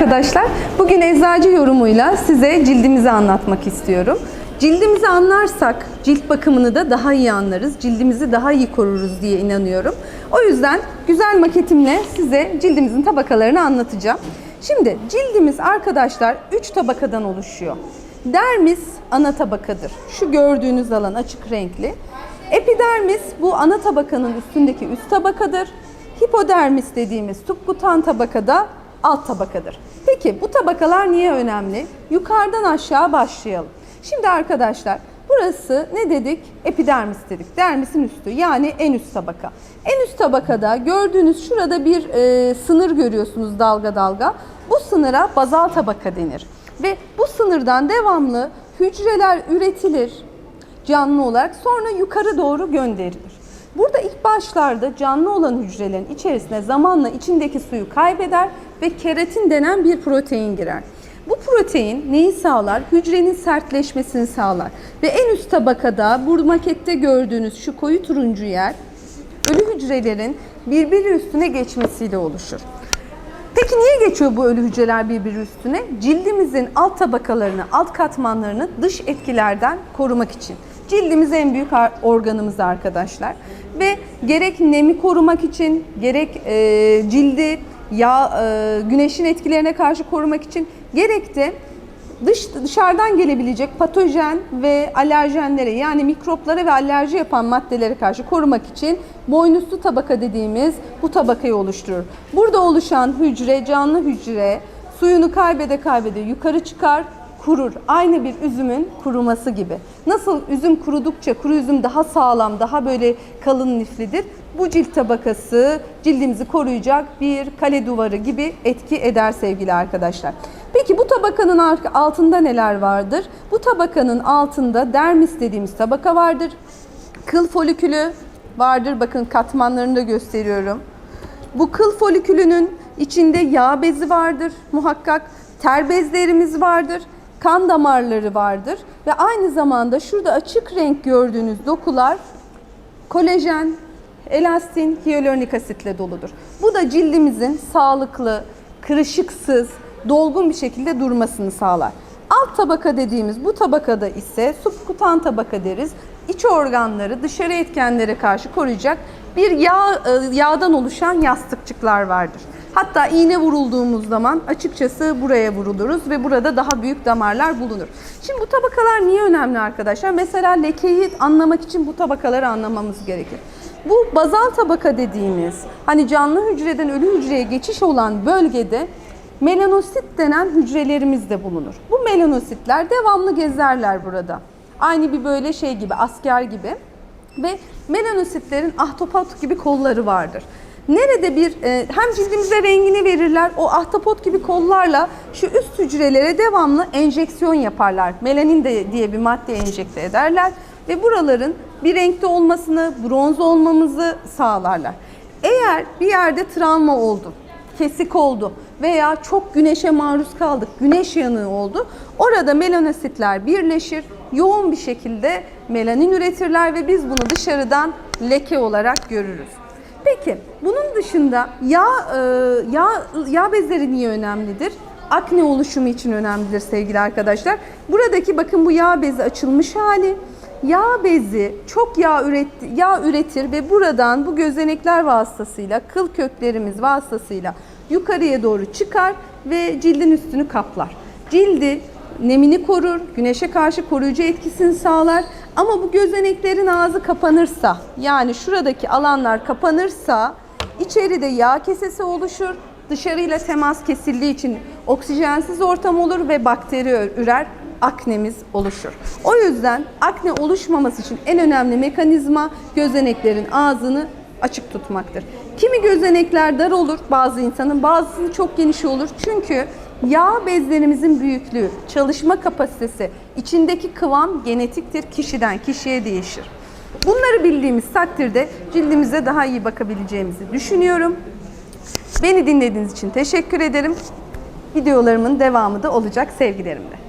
arkadaşlar. Bugün eczacı yorumuyla size cildimizi anlatmak istiyorum. Cildimizi anlarsak cilt bakımını da daha iyi anlarız. Cildimizi daha iyi koruruz diye inanıyorum. O yüzden güzel maketimle size cildimizin tabakalarını anlatacağım. Şimdi cildimiz arkadaşlar 3 tabakadan oluşuyor. Dermis ana tabakadır. Şu gördüğünüz alan açık renkli. Epidermis bu ana tabakanın üstündeki üst tabakadır. Hipodermis dediğimiz subkutan tabakada alt tabakadır. Peki bu tabakalar niye önemli? Yukarıdan aşağı başlayalım. Şimdi arkadaşlar burası ne dedik? Epidermis dedik. Dermisin üstü yani en üst tabaka. En üst tabakada gördüğünüz şurada bir e, sınır görüyorsunuz dalga dalga. Bu sınıra bazal tabaka denir. Ve bu sınırdan devamlı hücreler üretilir canlı olarak sonra yukarı doğru gönderilir. Burada ilk başlarda canlı olan hücrelerin içerisine zamanla içindeki suyu kaybeder ve keratin denen bir protein girer. Bu protein neyi sağlar? Hücrenin sertleşmesini sağlar. Ve en üst tabakada bu makette gördüğünüz şu koyu turuncu yer ölü hücrelerin birbiri üstüne geçmesiyle oluşur. Peki niye geçiyor bu ölü hücreler birbiri üstüne? Cildimizin alt tabakalarını, alt katmanlarını dış etkilerden korumak için. Cildimiz en büyük organımız arkadaşlar. Ve gerek nemi korumak için, gerek e, cildi yağ, e, güneşin etkilerine karşı korumak için, gerek dış dışarıdan gelebilecek patojen ve alerjenlere yani mikroplara ve alerji yapan maddelere karşı korumak için boynuzlu tabaka dediğimiz bu tabakayı oluşturur. Burada oluşan hücre canlı hücre suyunu kaybede kaybede yukarı çıkar, kurur. Aynı bir üzümün kuruması gibi. Nasıl üzüm kurudukça kuru üzüm daha sağlam, daha böyle kalın liflidir. Bu cilt tabakası cildimizi koruyacak bir kale duvarı gibi etki eder sevgili arkadaşlar. Peki bu tabakanın altında neler vardır? Bu tabakanın altında dermis dediğimiz tabaka vardır. Kıl folikülü vardır. Bakın katmanlarını da gösteriyorum. Bu kıl folikülünün içinde yağ bezi vardır muhakkak. Ter bezlerimiz vardır. Kan damarları vardır. Ve aynı zamanda şurada açık renk gördüğünüz dokular kolajen, elastin, hyaluronik asitle doludur. Bu da cildimizin sağlıklı, kırışıksız, dolgun bir şekilde durmasını sağlar. Alt tabaka dediğimiz bu tabakada ise subkutan tabaka deriz. İç organları dışarı etkenlere karşı koruyacak bir yağ e, yağdan oluşan yastıkçıklar vardır. Hatta iğne vurulduğumuz zaman açıkçası buraya vuruluruz ve burada daha büyük damarlar bulunur. Şimdi bu tabakalar niye önemli arkadaşlar? Mesela lekeyi anlamak için bu tabakaları anlamamız gerekir. Bu bazal tabaka dediğimiz hani canlı hücreden ölü hücreye geçiş olan bölgede melanosit denen hücrelerimiz de bulunur. Bu melanositler devamlı gezerler burada. Aynı bir böyle şey gibi, asker gibi. Ve melanositlerin ahtapot gibi kolları vardır. Nerede bir e, hem cildimize rengini verirler o ahtapot gibi kollarla şu üst hücrelere devamlı enjeksiyon yaparlar. Melanin de diye bir madde enjekte ederler ve buraların bir renkte olmasını, bronz olmamızı sağlarlar. Eğer bir yerde travma oldu, kesik oldu veya çok güneşe maruz kaldık, güneş yanığı oldu. Orada melanositler birleşir, yoğun bir şekilde melanin üretirler ve biz bunu dışarıdan leke olarak görürüz. Peki bunun dışında yağ e, yağ yağ bezleri niye önemlidir? Akne oluşumu için önemlidir sevgili arkadaşlar. Buradaki bakın bu yağ bezi açılmış hali. Yağ bezi çok yağ, üret, yağ üretir ve buradan bu gözenekler vasıtasıyla, kıl köklerimiz vasıtasıyla yukarıya doğru çıkar ve cildin üstünü kaplar. Cildi nemini korur, güneşe karşı koruyucu etkisini sağlar. Ama bu gözeneklerin ağzı kapanırsa, yani şuradaki alanlar kapanırsa içeride yağ kesesi oluşur. Dışarıyla temas kesildiği için oksijensiz ortam olur ve bakteri ürer aknemiz oluşur. O yüzden akne oluşmaması için en önemli mekanizma gözeneklerin ağzını açık tutmaktır. Kimi gözenekler dar olur bazı insanın, bazısı çok geniş olur. Çünkü yağ bezlerimizin büyüklüğü, çalışma kapasitesi, içindeki kıvam genetiktir, kişiden kişiye değişir. Bunları bildiğimiz takdirde cildimize daha iyi bakabileceğimizi düşünüyorum. Beni dinlediğiniz için teşekkür ederim. Videolarımın devamı da olacak sevgilerimle.